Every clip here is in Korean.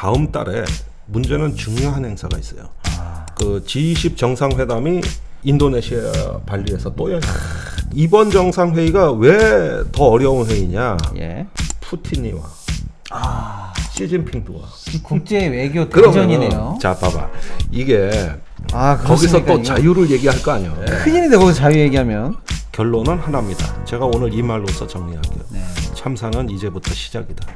다음 달에 문제는 중요한 행사가 있어요. 그 G20 정상회담이 인도네시아 발리에서 또 열려. 이번 정상회의가 왜 더 어려운 회의냐? 예. 푸틴이 와. 시진핑도 와. 국제 외교 대전이네요. 자 봐봐 이게 아, 거기서 그렇습니까? 또 이거 자유를 얘기할 거 아니에요. 큰일인데 거기서 자유 얘기하면. 결론은 하나입니다. 제가 오늘 이 말로서 정리할게요. 네. 참사는 이제부터 시작이다.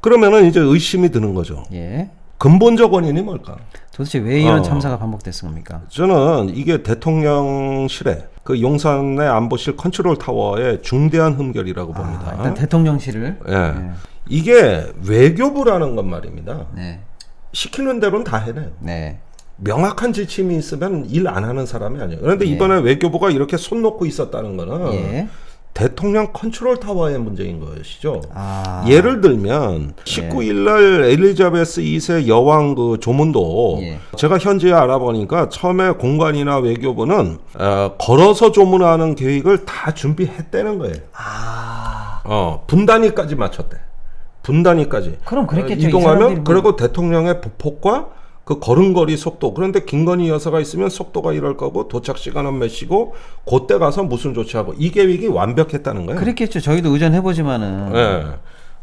그러면은 이제 의심이 드는 거죠. 예. 근본적 원인이 뭘까? 도대체 왜 이런 어. 참사가 반복됐습니까? 저는 이게 대통령실에 그 용산의 안보실 컨트롤 타워의 중대한 흠결이라고 봅니다. 아, 일단 대통령실을. 예. 예. 이게 외교부라는 건 말입니다. 네. 시키는 대로는 다 해내요. 네. 명확한 지침이 있으면 일 안 하는 사람이 아니에요. 그런데 예. 이번에 외교부가 이렇게 손 놓고 있었다는 거는 예. 대통령 컨트롤 타워의 문제인 것이죠. 아. 예를 들면 19일 날 엘리자베스 2세 여왕 그 조문도 예. 제가 현지에 알아보니까 처음에 공관이나 외교부는 어, 걸어서 조문하는 계획을 다 준비했다는 거예요. 아. 어, 분단위까지 맞췄대. 분단위까지. 그럼 그랬겠죠. 어, 이 이동하면 뭐- 그리고 대통령의 보폭과 그 걸음걸이 속도 그런데 김건희 여사가 있으면 속도가 이럴 거고 도착 시간은 몇 시고 그때 가서 무슨 조치하고 이 계획이 완벽했다는 거예요. 그랬겠죠. 저희도 의전해 보지만은. 예.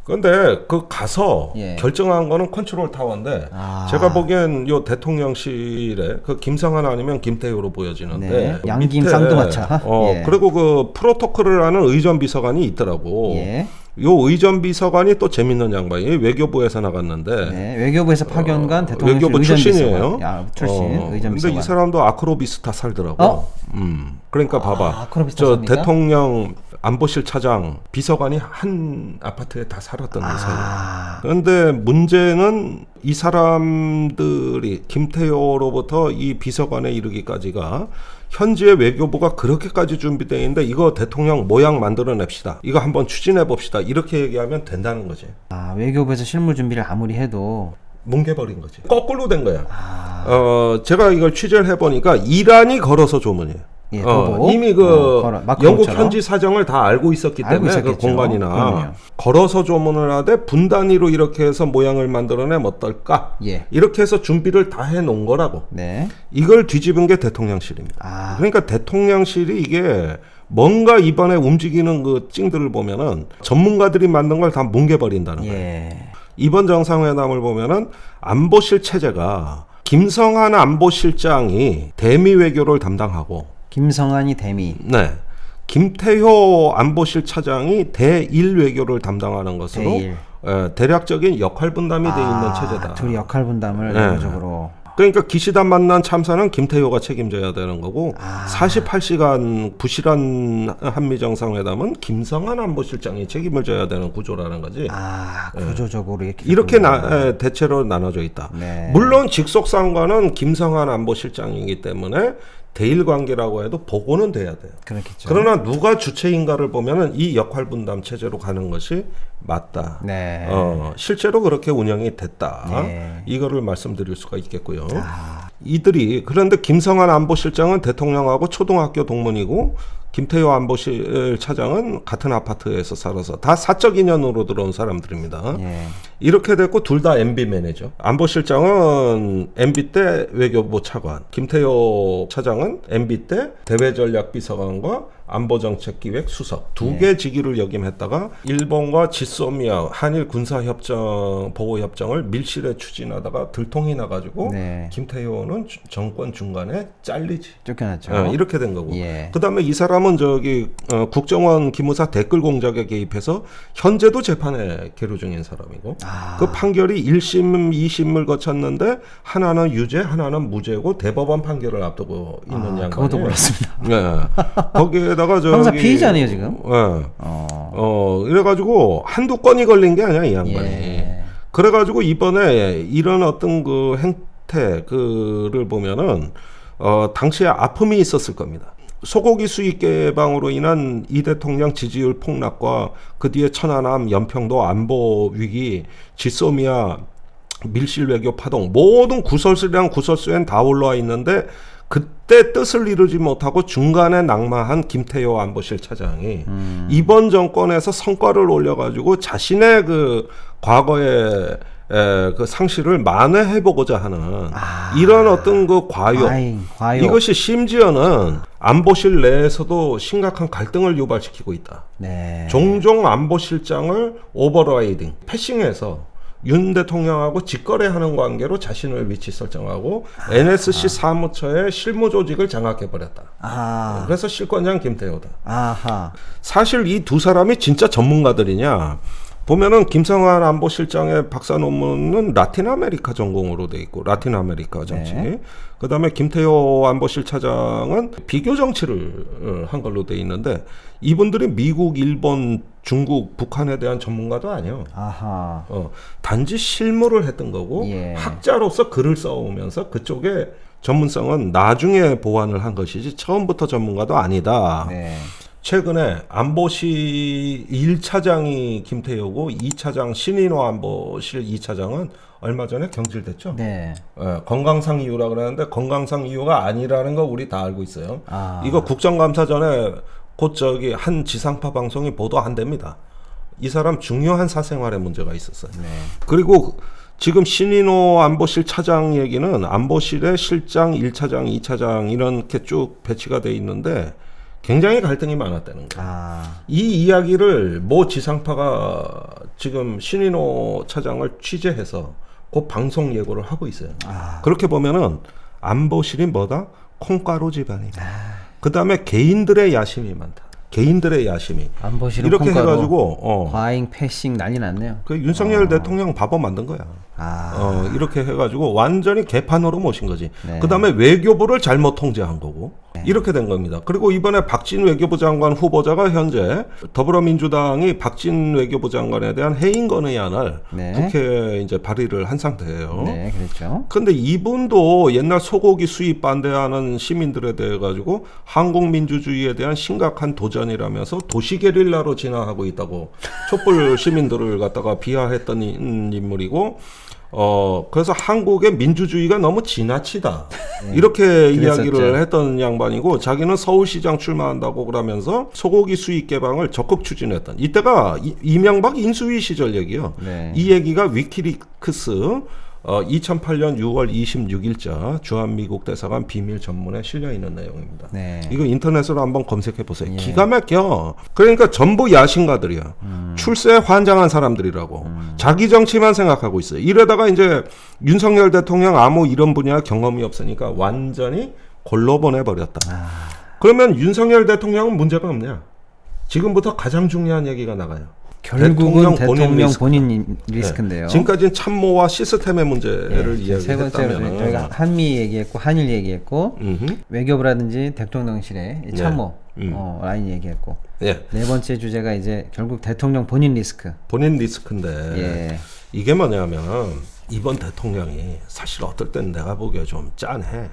그런데 그 가서 예. 결정한 거는 컨트롤 타워인데 아. 제가 보기엔 요 대통령실에 그 김상한 아니면 김태효로 보여지는데 네. 그 양김 쌍두마차. 어 예. 그리고 그 프로토콜을 하는 의전 비서관이 있더라고. 예. 요 의전 비서관이 또 재밌는 양반이 외교부에서 나갔는데 네. 외교부에서 파견간 어, 외교부 의전 출신이에요. 야, 출신 어, 의전 근데 비서관. 이 사람도 아크로비스타 살더라고. 어? 음. 그러니까 봐봐. 아크로비스타 저 삽니까? 대통령 안보실 차장 비서관이 한 아파트에 다 살았던. 아. 그런데 문제는 이 사람들이 김태효로부터 이 비서관에 이르기까지가 현지의 외교부가 그렇게까지 준비되어 있는데 이거 대통령 모양 만들어냅시다. 이거 한번 추진해 봅시다. 이렇게 얘기하면 된다는 거지. 아, 외교부에서 실무 준비를 아무리 해도 뭉개버린 거지. 거꾸로 된 거야. 아. 어, 제가 이걸 취재를 해보니까 이란이 걸어서 조문이에요. 예, 어, 도보. 이미 그 어, 걸어-. 영국 현지 사정을 다 알고 있었기 알고 때문에 그 있었겠죠. 공간이나 그럼요. 걸어서 조문을 하되 분 단위로 이렇게 해서 모양을 만들어내면 어떨까? 예. 이렇게 해서 준비를 다 해놓은 거라고. 네. 이걸 뒤집은 게 대통령실입니다. 아. 그러니까 대통령실이 이게 뭔가 이번에 움직이는 그 찡들을 보면은 전문가들이 만든 걸 다 뭉개버린다는 거예요. 예. 이번 정상회담을 보면은 안보실 체제가 김성한 안보실장이 대미 외교를 담당하고 김성환이 대미. 네. 김태효 안보실 차장이 대일 외교를 담당하는 것으로 대일. 에, 대략적인 역할 분담이 돼 있는 아, 체제다. 둘이 역할 분담을 네. 외교적으로. 그러니까 기시다 만난 참사는 김태효가 책임져야 되는 거고 아. 48시간 부실한 한미 정상회담은 김성한 안보실장이 책임을 져야 되는 구조라는 거지. 아, 구조적으로 이렇게. 예. 이렇게. 나, 에, 대체로 나눠져 있다. 네. 물론 직속 상관은 김성한 안보실장이기 때문에 대일 관계라고 해도 보고는 돼야 돼요. 그렇겠죠. 그러나 누가 주체인가를 보면은 이 역할 분담 체제로 가는 것이 맞다. 네. 어, 실제로 그렇게 운영이 됐다. 네. 이거를 말씀드릴 수가 있겠고요. 아. 이들이 그런데 김성한 안보실장은 대통령하고 초등학교 동문이고 김태효 안보실 차장은 같은 아파트에서 살아서 다 사적 인연으로 들어온 사람들입니다. 예. 이렇게 됐고 둘 다 MB 매니저. 안보실장은 MB 때 외교부 차관, 김태효 차장은 MB 때 대외전략비서관과 안보정책기획 수석 두 개 직위를 역임했다가 일본과 지소미아 한일 군사협정 보호협정을 밀실에 추진하다가 들통이 나가지고 네. 김태효는 주- 정권 중간에 잘리지. 쫓겨났죠. 어, 이렇게 된 거고. 예. 그다음에 이 사람 은 저기 어, 국정원 기무사 댓글 공작에 개입해서 현재도 재판에 계류 중인 사람이고 아. 그 판결이 1심, 2심을 거쳤는데 하나는 유죄, 하나는 무죄고 대법원 판결을 앞두고 있는 아, 양반이에요. 그것도 몰랐습니다. 네. 거기에다가 저기 형사 피의자네요, 지금? 예. 어. 어, 이래가지고 한두 건이 걸린 게 아니야 이 양반이. 예. 그래가지고 이번에 이런 어떤 그 행태 그를 보면은 어 당시에 아픔이 있었을 겁니다. 소고기 수입 개방으로 인한 이 대통령 지지율 폭락과 그 뒤에 천안함, 연평도 안보 위기, 지소미아 밀실 외교 파동 모든 구설수량 구설수엔 다 올라와 있는데 그때 뜻을 이루지 못하고 중간에 낙마한 김태효 안보실 차장이 이번 정권에서 성과를 올려가지고 자신의 그 과거에 에, 그 상실을 만회해 보고자 하는 아. 이런 어떤 그 과욕 과잉, 과욕. 이것이 심지어는 안보실 내에서도 심각한 갈등을 유발시키고 있다. 네. 종종 안보실장을 오버라이딩, 패싱해서 윤 대통령하고 직거래하는 관계로 자신을 위치 설정하고 NSC 사무처의 실무 조직을 장악해 버렸다. 아. 그래서 실권장 김태호다. 아하. 사실 이 두 사람이 진짜 전문가들이냐? 보면은 김성환 안보실장의 박사 논문은 라틴 아메리카 전공으로 돼 있고 라틴 아메리카 정치. 네. 그다음에 김태호 안보실 차장은 비교 정치를 어, 한 걸로 돼 있는데 이분들이 미국, 일본, 중국, 북한에 대한 전문가도 아니요. 아하. 어, 단지 실무를 했던 거고 예. 학자로서 글을 써오면서 그쪽에 전문성은 나중에 보완을 한 것이지 처음부터 전문가도 아니다. 네. 최근에 안보실 1차장이 김태효고 2차장 신인호 안보실 2차장은 얼마 전에 경질됐죠. 네. 예, 건강상 이유라 그러는데 건강상 이유가 아니라는 거 우리 다 알고 있어요. 아. 이거 국정감사 전에 곧 저기 한 지상파 방송이 보도한답니다. 이 사람 중요한 사생활에 문제가 있었어요. 네. 그리고 지금 신인호 안보실 차장 얘기는 안보실의 실장 1차장, 2차장 이렇게 쭉 배치가 돼 있는데 굉장히 갈등이 많았다는 거예요. 아. 이 이야기를 모 지상파가 지금 신인호 차장을 취재해서 그 방송 예고를 하고 있어요. 아. 그렇게 보면은 안보실이 뭐다? 콩가루 집안이다. 아. 그 다음에 개인들의 야심이 많다. 개인들의 야심이. 안보실은 이렇게 콩가루, 해가지고 어, 과잉 패싱 난리 났네요. 그 윤석열 대통령 바보 만든 거야. 아. 어, 이렇게 해가지고 완전히 개판으로 모신 거지. 네. 그 다음에 외교부를 잘못 통제한 거고. 이렇게 된 겁니다. 그리고 이번에 박진 외교부 장관 후보자가 현재 더불어민주당이 박진 외교부 장관에 대한 해임 건의안을 네. 국회에 이제 발의를 한 상태예요. 네, 그렇죠. 근데 이분도 옛날 소고기 수입 반대하는 시민들에 대해 가지고 한국 민주주의에 대한 심각한 도전이라면서 도시 게릴라로 진화하고 있다고 촛불 시민들을 갖다가 비하했던 인- 인물이고 어 그래서 한국의 민주주의가 너무 지나치다 이렇게 이야기를 그랬었죠. 했던 양반이고 자기는 서울시장 출마한다고 그러면서 소고기 수입 개방을 적극 추진했던 이때가 이- 이명박 인수위 시절 얘기요. 네. 이 얘기가 위키리크스 어, 2008년 6월 26일자 주한미국 대사관 비밀 전문에 실려 있는 내용입니다. 네. 이거 인터넷으로 한번 검색해 보세요. 예. 기가 막혀. 그러니까 전부 야심가들이야. 음. 출세에 환장한 사람들이라고. 자기 정치만 생각하고 있어요. 이러다가 이제 윤석열 대통령 아무 이런 분야 경험이 없으니까 완전히 골로 보내버렸다. 아. 그러면 윤석열 대통령은 문제가 없냐? 지금부터 가장 중요한 얘기가 나가요. 결국은 대통령 본인 대통령 리스크. 본인 리스크인데요. 네. 지금까지는 참모와 시스템의 문제를 예, 세 번째로 이야기했다면 저희가 한미 얘기했고 한일 얘기했고 음흠. 외교부라든지 대통령실의 이 참모 음. 어, 라인 얘기했고 예, 네 번째 주제가 이제 결국 대통령 본인 리스크. 본인 리스크인데 예. 이게 뭐냐면 이번 대통령이 사실 어떨 땐 내가 보기에 좀 짠해.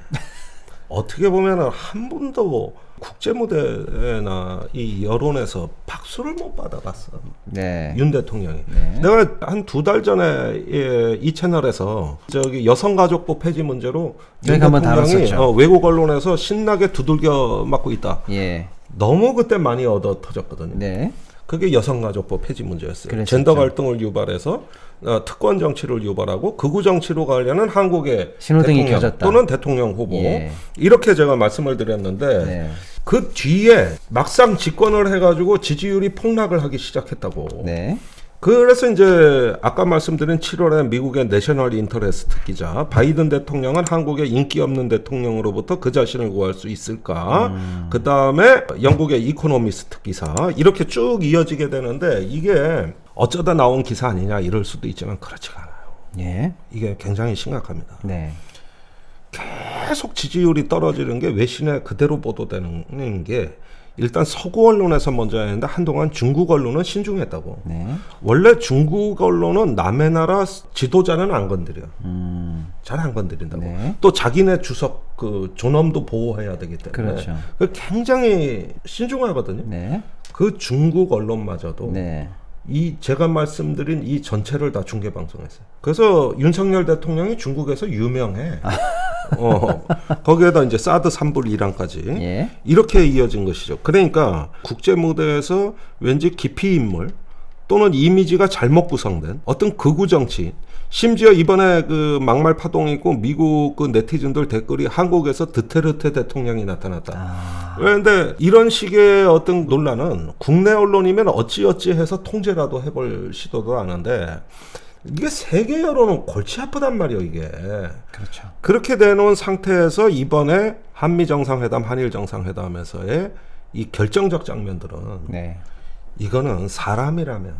어떻게 보면은 한 번도 국제 무대나 이 여론에서 박수를 못 받아봤어. 네. 윤 대통령이. 네. 내가 한 두 달 전에 예, 이 채널에서 저기 여성가족부 폐지 문제로 윤 한번 대통령이. 어, 외국 언론에서 신나게 두들겨 맞고 있다. 예. 너무 그때 많이 얻어 터졌거든요. 네. 그게 여성가족부 폐지 문제였어요. 그랬었죠. 젠더 갈등을 유발해서 어, 특권 정치를 유발하고 극우 정치로 가려는 한국의 신호등이 대통령 켜졌다. 또는 대통령 후보 예. 이렇게 제가 말씀을 드렸는데 네. 그 뒤에 막상 집권을 해가지고 지지율이 폭락을 하기 시작했다고. 네. 그래서 이제 아까 말씀드린 7월에 미국의 내셔널 인터레스트 기자 바이든 대통령은 한국의 인기 없는 대통령으로부터 그 자신을 구할 수 있을까? 그 다음에 영국의 이코노미스트 기사 이렇게 쭉 이어지게 되는데 이게 어쩌다 나온 기사 아니냐 이럴 수도 있지만 그렇지가 않아요. 예. 이게 굉장히 심각합니다. 네. 계속 지지율이 떨어지는 게 외신에 그대로 보도되는 게 일단 서구 언론에서 먼저 했는데 한동안 중국 언론은 신중했다고. 네. 원래 중국 언론은 남의 나라 지도자는 안 건드려. 음. 잘안 건드린다고. 네. 또 자기네 주석 그 존엄도 보호해야 되기 때문에. 그렇죠. 그 굉장히 신중하거든요. 네. 그 중국 언론마저도 네. 이 제가 말씀드린 이 전체를 다 중계 방송했어요. 그래서 윤석열 대통령이 중국에서 유명해. 어, 거기에다 이제 사드 3불 이란까지 예. 이렇게 이어진 것이죠. 그러니까 국제 무대에서 왠지 기피 인물 또는 이미지가 잘못 구성된 어떤 극우 정치 심지어 이번에 그 막말 파동이 있고 미국 그 네티즌들 댓글이 한국에서 드테르테 대통령이 나타났다. 아, 그런데 이런 식의 어떤 논란은 국내 언론이면 어찌어찌 해서 통제라도 해볼 시도도 하는데 이게 세계 여론은 골치 아프단 말이에요 이게. 그렇죠. 그렇게 되놓은 상태에서 이번에 한미 정상회담, 한일 정상회담에서의 이 결정적 장면들은 네. 이거는 사람이라면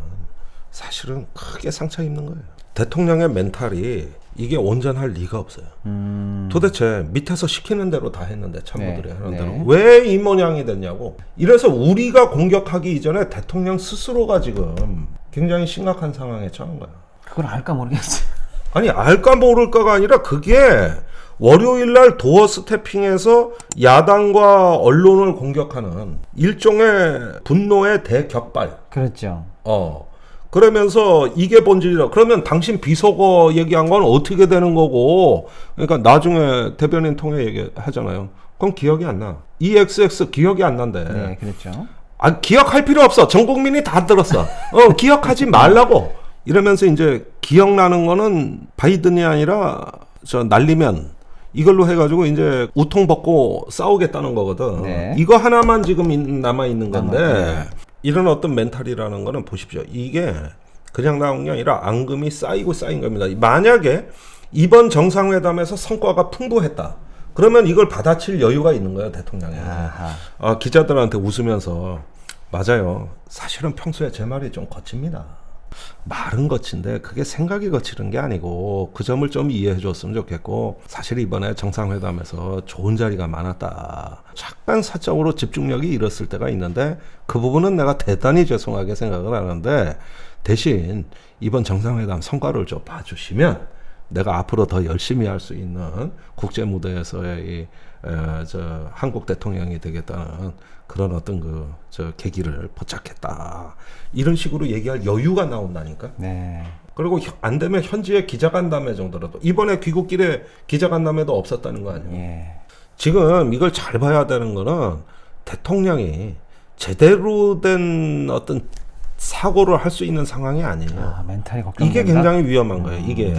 사실은 크게 상처 입는 거예요. 대통령의 멘탈이 이게 온전할 리가 없어요. 음, 도대체 밑에서 시키는 대로 다 했는데 참모들이 네, 하는 네. 대로 왜 이 모양이 됐냐고. 이래서 우리가 공격하기 이전에 대통령 스스로가 지금 굉장히 심각한 상황에 처한 거야. 그걸 알까 모르겠어요. 아니 알까 모를까가 아니라 그게 월요일 날 도어 스태핑에서 야당과 언론을 공격하는 일종의 분노의 대격발. 그렇죠. 어. 그러면서 이게 본질이라. 그러면 당신 비속어 얘기한 건 어떻게 되는 거고. 그러니까 나중에 대변인 통해 얘기하잖아요. 그럼 기억이 안 나. EXX 기억이 안 난대. 네, 그렇죠. 아, 기억할 필요 없어. 전 국민이 다 들었어. 어, 기억하지 말라고. 이러면서 이제 기억나는 거는 바이든이 아니라 저 날리면 이걸로 해가지고 이제 우통 벗고 싸우겠다는 거거든. 네. 이거 하나만 지금 남아 있는 건데 네. 이런 어떤 멘탈이라는 거는 보십시오. 이게 그냥 나온 게 아니라 앙금이 쌓이고 쌓인 겁니다. 만약에 이번 정상회담에서 성과가 풍부했다. 그러면 이걸 받아칠 여유가 있는 거예요, 대통령이. 아, 기자들한테 웃으면서 맞아요. 사실은 평소에 제 말이 좀 거칩니다. 말은 거친데 그게 생각이 거치는 게 아니고 그 점을 좀 이해해 줬으면 좋겠고 사실 이번에 정상회담에서 좋은 자리가 많았다. 약간 사적으로 집중력이 잃었을 때가 있는데 그 부분은 내가 대단히 죄송하게 생각을 하는데 대신 이번 정상회담 성과를 좀 봐주시면 내가 앞으로 더 열심히 할 수 있는 국제 무대에서의 이, 에, 저 한국 대통령이 되겠다는 그런 어떤 그 저 계기를 포착했다 이런 식으로 얘기할 여유가 나온다니까. 네. 그리고 혀- 안 되면 현지의 기자간담회 정도라도 이번에 귀국길에 기자간담회도 없었다는 거 아니에요. 예. 지금 이걸 잘 봐야 되는 거는 대통령이 제대로 된 어떤 사고를 할 수 있는 상황이 아니에요. 아, 멘탈이 걱정. 이게 굉장히 위험한 거예요. 이게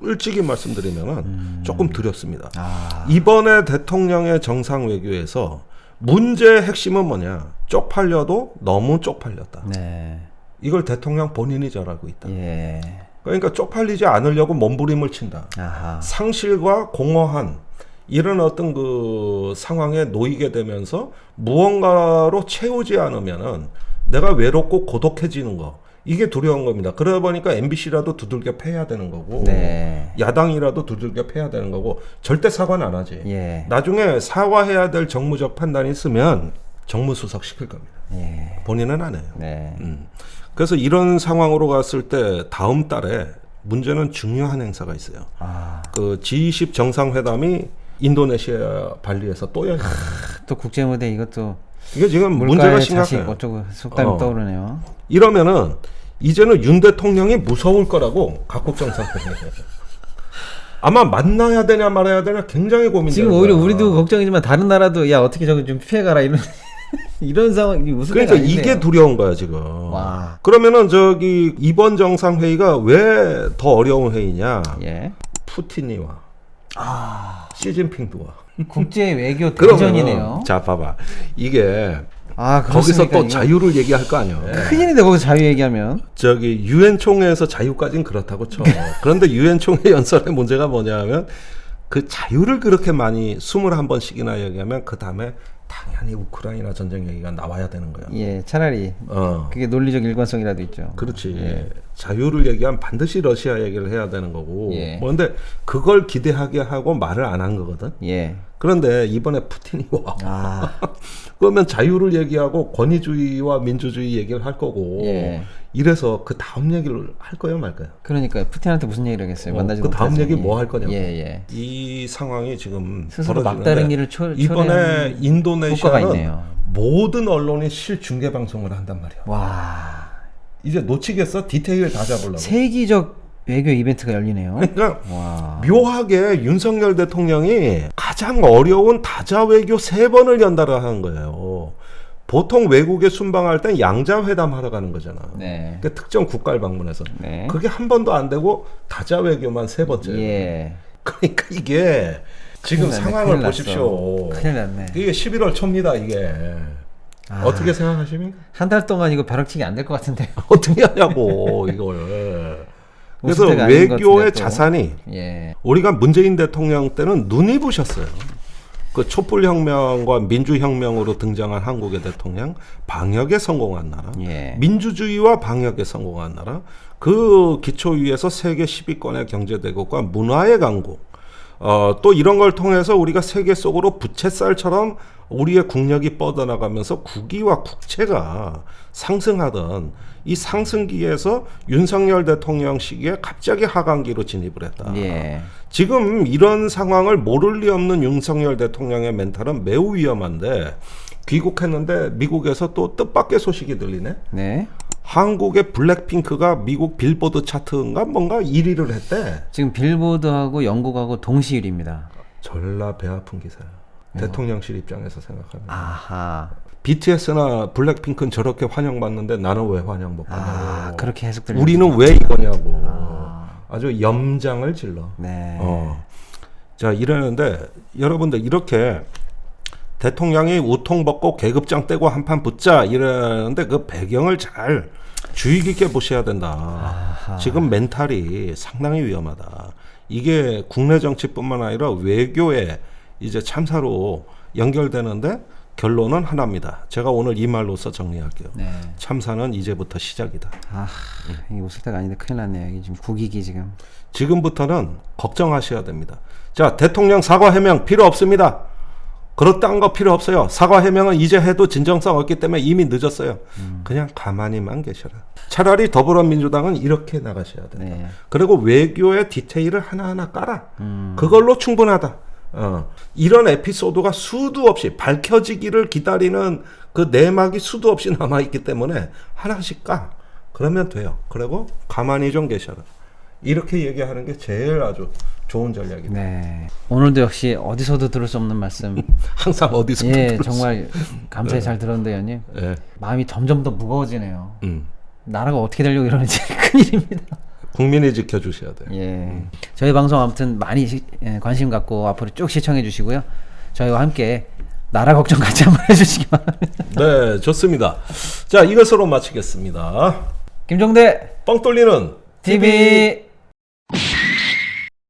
솔직히 말씀드리면은 조금 두렵습니다. 아, 이번에 대통령의 정상 외교에서 문제의 핵심은 뭐냐? 쪽팔려도 너무 쪽팔렸다. 네. 이걸 대통령 본인이 잘 알고 있다. 예. 그러니까 쪽팔리지 않으려고 몸부림을 친다. 아하. 상실과 공허한 이런 어떤 그 상황에 놓이게 되면서 무언가로 채우지 않으면은 내가 외롭고 고독해지는 거 이게 두려운 겁니다. 그러다 보니까 MBC라도 두들겨 패야 되는 거고 네. 야당이라도 두들겨 패야 되는 거고 절대 사과는 안 하지. 예. 나중에 사과해야 될 정무적 판단이 있으면 정무수석 시킬 겁니다. 예. 본인은 안 해요. 네. 음. 그래서 이런 상황으로 갔을 때 다음 달에 문제는 중요한 행사가 있어요. 아, 그 G20 정상회담이 인도네시아 발리에서 또 열려요. 또 국제 무대 이것도 이게 지금 문제가 심각해요. 어쩌고 속담이 어. 떠오르네요. 이러면은 이제는 윤 대통령이 무서울 거라고 각국 정상회담. 아마 만나야 되냐 말아야 되냐 굉장히 고민돼요. 지금 오히려 우리도 걱정이지만 다른 나라도 야 어떻게 저거 좀 피해가라 이런 이런 상황이 무슨 그러니까 이게 두려운 거야 지금. 와. 그러면은 저기 이번 정상 회의가 왜 더 어려운 회의냐? 예. 푸틴이와 아 시진핑도 와. 국제 외교 그러면은 대전이네요. 자 봐봐 이게 아 거기서? 또 자유를 얘기할 거 아니야. 큰일인데 거기서 자유 얘기하면 저기 유엔 총회에서 자유까지는 그렇다고 쳐. 그런데 유엔 총회 연설의 문제가 뭐냐면 그 자유를 그렇게 많이 21번씩이나 얘기하면 그 다음에 당연히 우크라이나 전쟁 얘기가 나와야 되는 거야. 예 차라리 어. 그게 논리적 일관성이라도 있죠. 그렇지. 자유를 얘기하면 반드시 러시아 얘기를 해야 되는 거고. 예. 뭐 근데 그걸 기대하게 하고 말을 안 한 거거든. 예. 그런데 이번에 푸틴이 와. 아 그러면 자유를 얘기하고 권위주의와 민주주의 얘기를 할 거고. 예. 이래서 그 다음 얘기를 할 거예요, 말 거예요? 그러니까 푸틴한테 무슨 얘기를 하겠어요? 어, 만나지 그 다음. 얘기 뭐 할 거냐고. 예 예. 이 상황이 지금 스스로 막다른 길을 초- 이번에 인도네시아는. 모든 언론이 실중계 방송을 한단 말이야. 와 이제 놓치겠어? 디테일 다 잡으려고. 세기적 외교 이벤트가 열리네요. 그러니까 와. 묘하게 윤석열 대통령이 가장 어려운 다자 외교 세 번을 연달아 하는 거예요. 보통 외국에 순방할 땐 양자 회담 하러 가는 거잖아. 네. 그러니까 특정 국가를 방문해서 네. 그게 한 번도 안 되고 다자 외교만 세 번째. 예. 그러니까 이게 지금 큰일 났네, 상황을 큰일 났어. 보십시오. 큰일 났네. 이게 11월 초입니다. 이게 아. 어떻게 생각하십니까? 한 달 동안 이거 벼락치기 안 될 것 같은데. 어떻게 하냐고 이걸. 그래서 외교의. 자산이 예. 우리가 문재인 대통령 때는 눈이 부셨어요. 그 촛불 혁명과 민주 혁명으로 등장한 한국의 대통령, 방역에 성공한 나라, 예. 민주주의와 방역에 성공한 나라, 그 기초 위에서 세계 10위권의 경제 대국과 문화의 강국, 어, 또 이런 걸 통해서 우리가 세계 속으로 부채살처럼 우리의 국력이 뻗어나가면서 국위와 국채가 상승하던 이 상승기에서 윤석열 대통령 시기에 갑자기 하강기로 진입을 했다. 예. 지금 이런 상황을 모를 리 없는 윤석열 대통령의 멘탈은 매우 위험한데 귀국했는데 미국에서 또 뜻밖의 소식이 들리네. 네. 한국의 블랙핑크가 미국 빌보드 차트인가 뭔가 1위를 했대. 지금 빌보드하고 영국하고 동시 1위입니다. 전라 배 아픈 기사야. 대통령실 입장에서 생각하면 아하. BTS나 블랙핑크는 저렇게 환영받는데 나는 왜 환영 못 받냐고. 아, 그렇게 해석들. 우리는 왜 이거냐고. 아 주 염장을 질러. 네. 어. 자, 이러는데 여러분들 이렇게 대통령이 우통 벗고 계급장 떼고 한판 붙자 이러는데 그 배경을 잘 주의 깊게 보셔야 된다. 아하. 지금 멘탈이 상당히 위험하다. 이게 국내 정치뿐만 아니라 외교에 이제 참사로 연결되는데 결론은 하나입니다. 제가 오늘 이 말로서 정리할게요. 네. 참사는 이제부터 시작이다. 아, 이게 웃을 때가 아닌데 큰일 났네요. 이게 지금 국익이 지금. 지금부터는 걱정하셔야 됩니다. 자, 대통령 사과 해명 필요 없습니다. 그렇다는 거 필요 없어요. 사과 해명은 이제 해도 진정성 없기 때문에 이미 늦었어요. 그냥 가만히만 계셔라. 차라리 더불어민주당은 이렇게 나가셔야 된다. 네. 그리고 외교의 디테일을 하나하나 깔아. 음. 그걸로 충분하다. 어. 이런 에피소드가 수도 없이 밝혀지기를 기다리는 그 내막이 수도 없이 남아 있기 때문에 하나씩 까. 그러면 돼요. 그리고 가만히 좀 계셔라. 이렇게 얘기하는 게 제일 아주 좋은 전략입니다. 네. 오늘도 역시 어디서도 들을 수 없는 말씀. 항상 어디서 예, 정말 감사히 잘 들었는데, 연님. 예. 마음이 점점 더 무거워지네요. 음. 나라가 어떻게 되려고 이러는지 큰일입니다. 국민이 지켜주셔야 돼요. 예. 저희 방송 아무튼 많이 시- 예, 관심 갖고 앞으로 쭉 시청해 주시고요. 저희와 함께 나라 걱정 같이 한번 해주시기 바랍니다. 네, 좋습니다. 자, 이것으로 마치겠습니다. 김종대 뻥 뚫리는 TV.